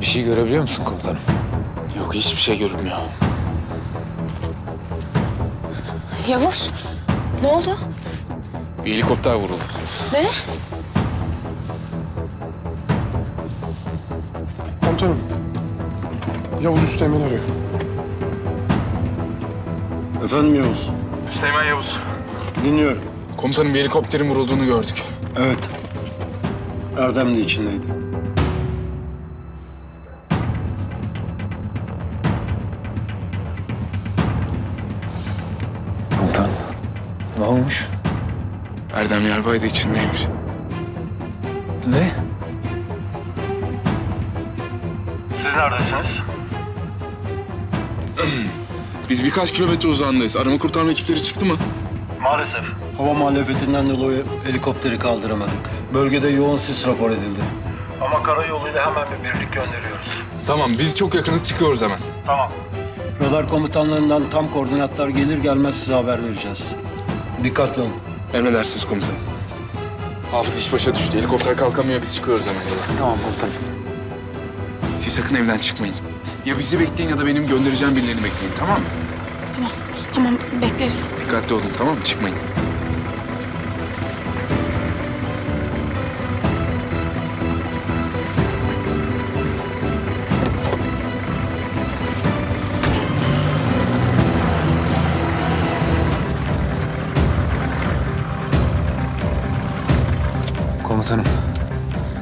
Bir şey görebiliyor musun komutanım? Yok hiçbir şey görünmüyor. Yavuz, ne oldu? Bir helikopter vuruldu. Ne? Komutanım. Yavuz Üsteğmen arıyor. Efendim Yavuz. Süleyman Yavuz. Dinliyorum. Komutanım bir helikopterin vurulduğunu gördük. Evet. Erdem de içindeydi. Ne olmuş? Erdem Yarbay da içindeymiş. Ne? Siz neredesiniz? Biz birkaç kilometre uzağındayız. Arama kurtarma ekipleri çıktı mı? Maalesef. Hava muhalefetinden dolayı helikopteri kaldıramadık. Bölgede yoğun sis rapor edildi. Ama karayoluyla hemen bir birlik gönderiyoruz. Tamam biz çok yakınız çıkıyoruz hemen. Tamam. Radar komutanlarından tam koordinatlar gelir gelmez size haber vereceğiz. Dikkatli olun. Emredersiniz komutanım. Hafız iş başa düştü. Helikopter kalkamıyor biz çıkıyoruz hemen yola. Tamam komutanım. Siz sakın evden çıkmayın. Ya bizi bekleyin ya da benim göndereceğim birilerini bekleyin tamam mı? Tamam, tamam bekleriz. Dikkatli olun tamam mı? Çıkmayın.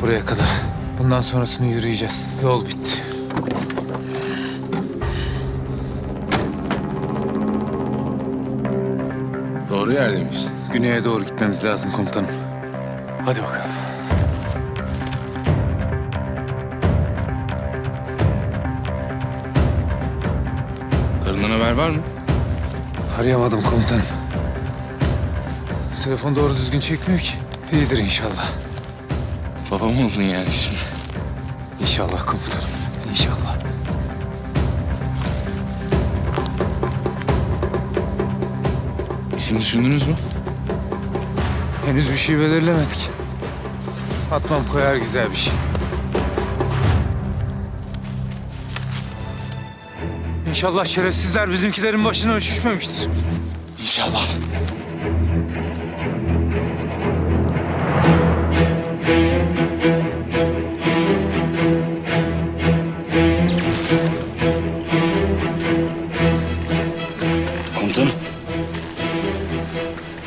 Buraya kadar. Bundan sonrasını yürüyeceğiz. Yol bitti. Doğru yerde miyiz? Güney'e doğru gitmemiz lazım komutanım. Hadi bakalım. Karından haber var mı? Arayamadım komutanım. Telefon doğru düzgün çekmiyor ki. İyidir inşallah. Babam oldun yani şimdi. İnşallah komutanım. İnşallah. İsim düşündünüz mü? Henüz bir şey belirlemedik. Atmam koyar güzel bir şey. İnşallah şerefsizler bizimkilerin başına üşüşmemiştir. İnşallah.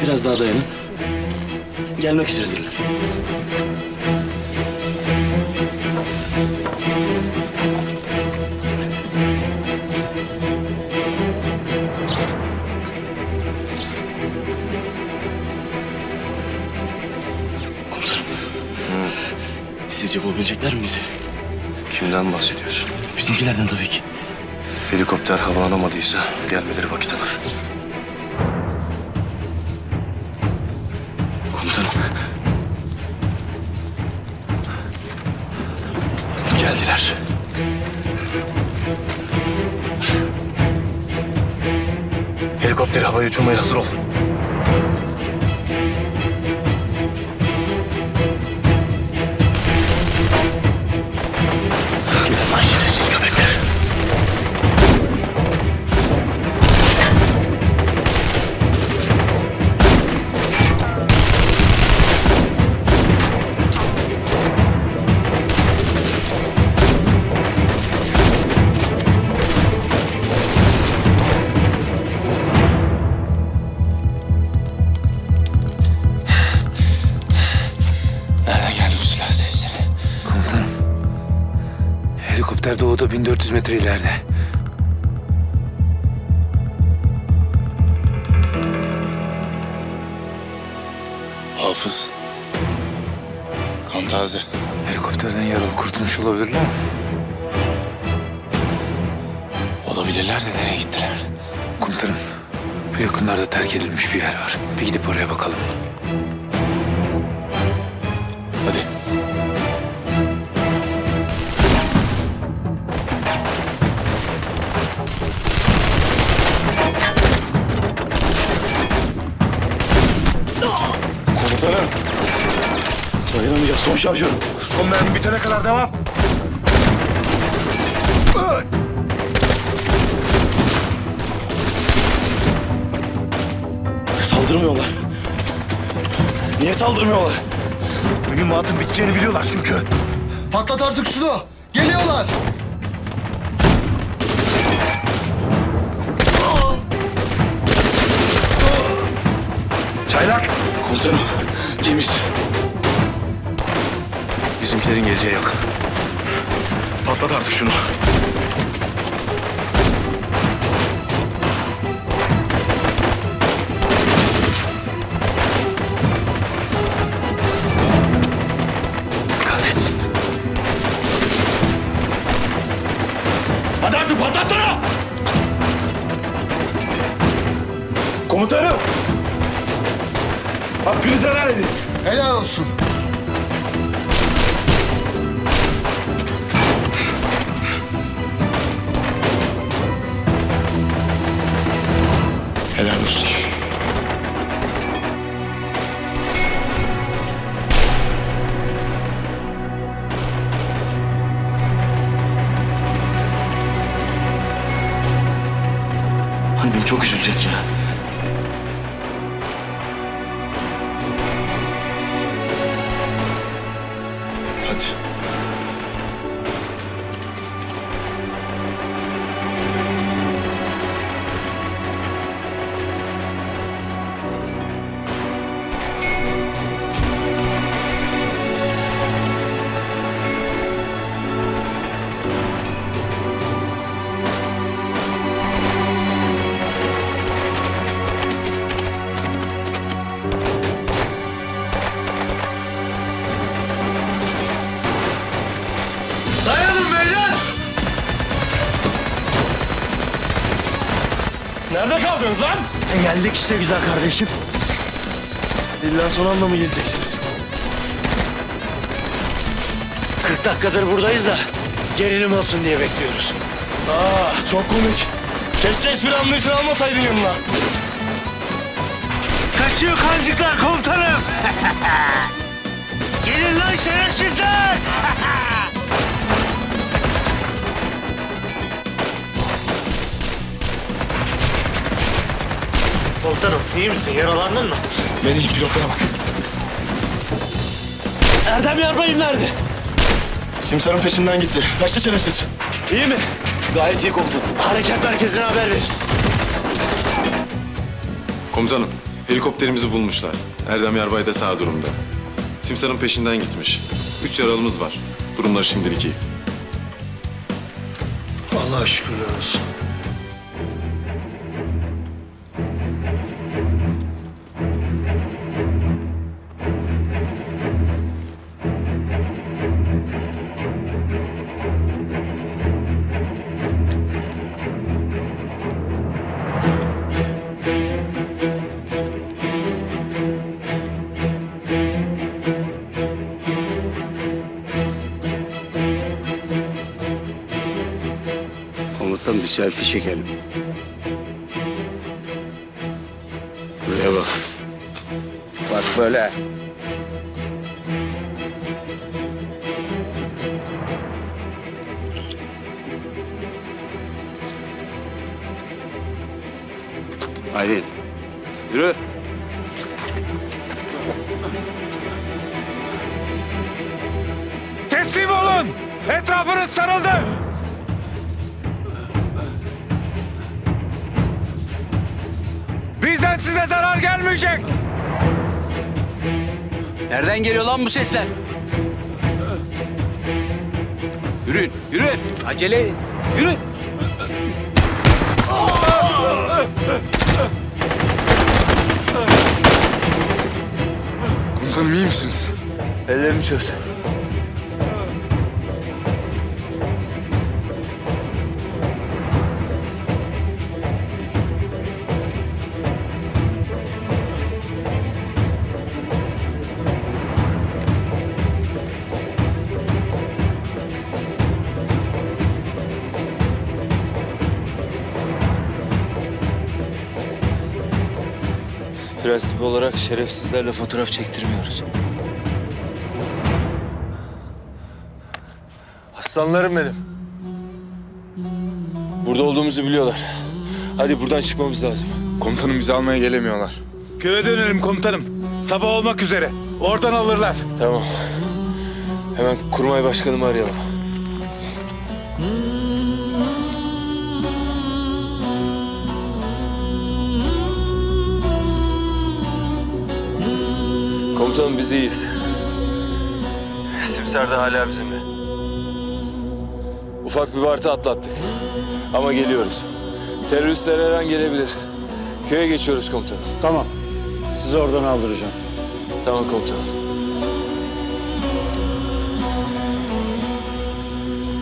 Biraz daha dayanın. Gelmek üzeredirler. Komutanım. Sizce bulabilecekler mi bizi? Kimden bahsediyorsun? Bizimkilerden tabii ki. Helikopter havalamadıysa gelmeleri vakit alır. Komutanım. Geldiler. Helikopteri havaya uçurmaya hazır ol. 500 metre ileride. Hafız. Kan taze. Helikopterden yaralı kurtulmuş olabilirler mi? Olabilirler de nereye gittiler? Komutanım, bu yakınlarda terk edilmiş bir yer var. Bir gidip oraya bakalım. şarjör. Son mermi bitene kadar devam. Saldırmıyorlar. Niye saldırmıyorlar? Mühimmatın biteceğini biliyorlar çünkü. Patlat artık şunu. Geliyorlar. Çaylak. Komutanım, temiz. Bizimkilerin geleceği yok. Patlat artık şunu. Kahretsin. Hadi artık patlatsana! Komutanım! Hakkınızı helal edin. Helal olsun. Olsun. Annem çok üzülecek ya. Hadi. Geldik işte güzel kardeşim. İlla son anda mı geleceksiniz? 40 dakikadır buradayız da gerilim olsun diye bekliyoruz. Aa, çok komik. Keşke espri anlayışını almasaydın yanına. Kaçıyor kancıklar komutanım. Gelin lan şerefsizler. komutanım iyi misin? Yaralandın mı? Ben iyiyim pilotlara bak. Erdem Yarbay'ım nerede? Simsar'ın peşinden gitti. Kaçtı şerefsiz. İyi mi? Gayet iyi komutanım. Harekat merkezine haber ver. Komutanım, helikopterimizi bulmuşlar. Erdem Yarbay da sağ durumda. Simsar'ın peşinden gitmiş. Üç yaralımız var. Durumları şimdilik iyi. Allah'a şükürler olsun. Selfie çekelim. Buraya bak. Bak böyle. Haydi. Yürü. Teslim olun. Etrafınız sarıldı. Bizden size zarar gelmeyecek. Nereden geliyor lan bu sesler? Yürüyün, yürüyün. Acele edin. Yürü. Komutanım iyi misiniz? Ellerini çöz. Prensip olarak şerefsizlerle fotoğraf çektirmiyoruz. Aslanlarım benim. Burada olduğumuzu biliyorlar. Hadi buradan çıkmamız lazım. Komutanım bizi almaya gelemiyorlar. Köye dönelim komutanım. Sabah olmak üzere. Oradan alırlar. Tamam. Hemen kurmay başkanımı arayalım. Komutanım biz iyiyiz. Simser de hala bizimle. Ufak bir vartı atlattık. Ama geliyoruz. Teröristler her an gelebilir. Köye geçiyoruz komutanım. Tamam. Sizi oradan aldıracağım. Tamam komutanım.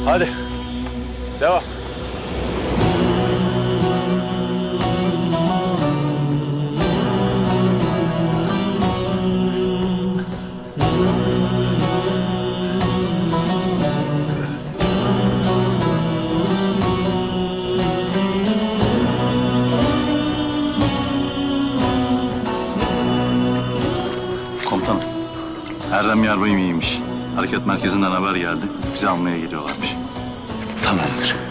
Hadi. Devam. Komutanım. Erdem Yarbay'ım iyiymiş. Hareket merkezinden haber geldi. Bizi almaya geliyorlarmış. Tamamdır.